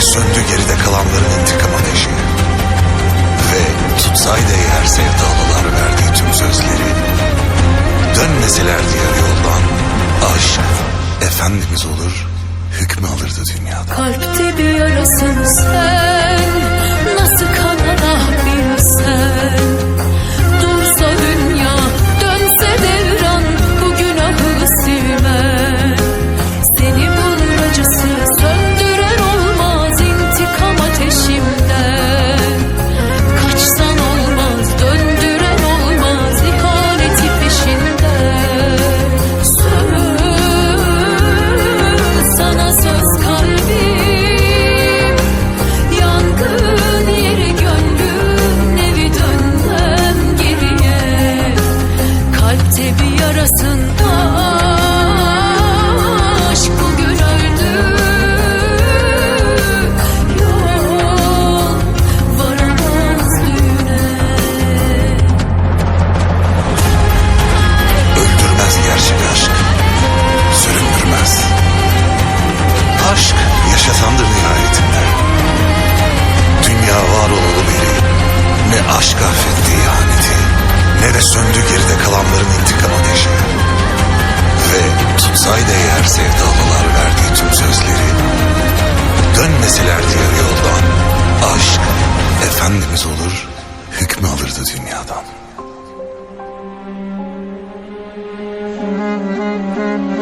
ve söndü geride kalanların intikam ateşi. Ve tutsaydı eğer sevdalılar verdiği tüm sözleri, dönmeseler diğer yoldan, aşk, Efendimiz olur, hükmü alırdı dünyada. Kalpte bir yarasın sen. Öldürmez gerçek aşk Süründürmez Aşk yaşatandır nihayetinde. Dünya var olalı beri Ne aşk affetti ihaneti Ne de söndü geride kalanların intikam ateşi. Ve tutsaydı eğer sevdalılar verdiği tüm sözleri Dönmeseler diğer yoldan Aşk efendimiz olur Hükmü alırdı dünyadan Thank you.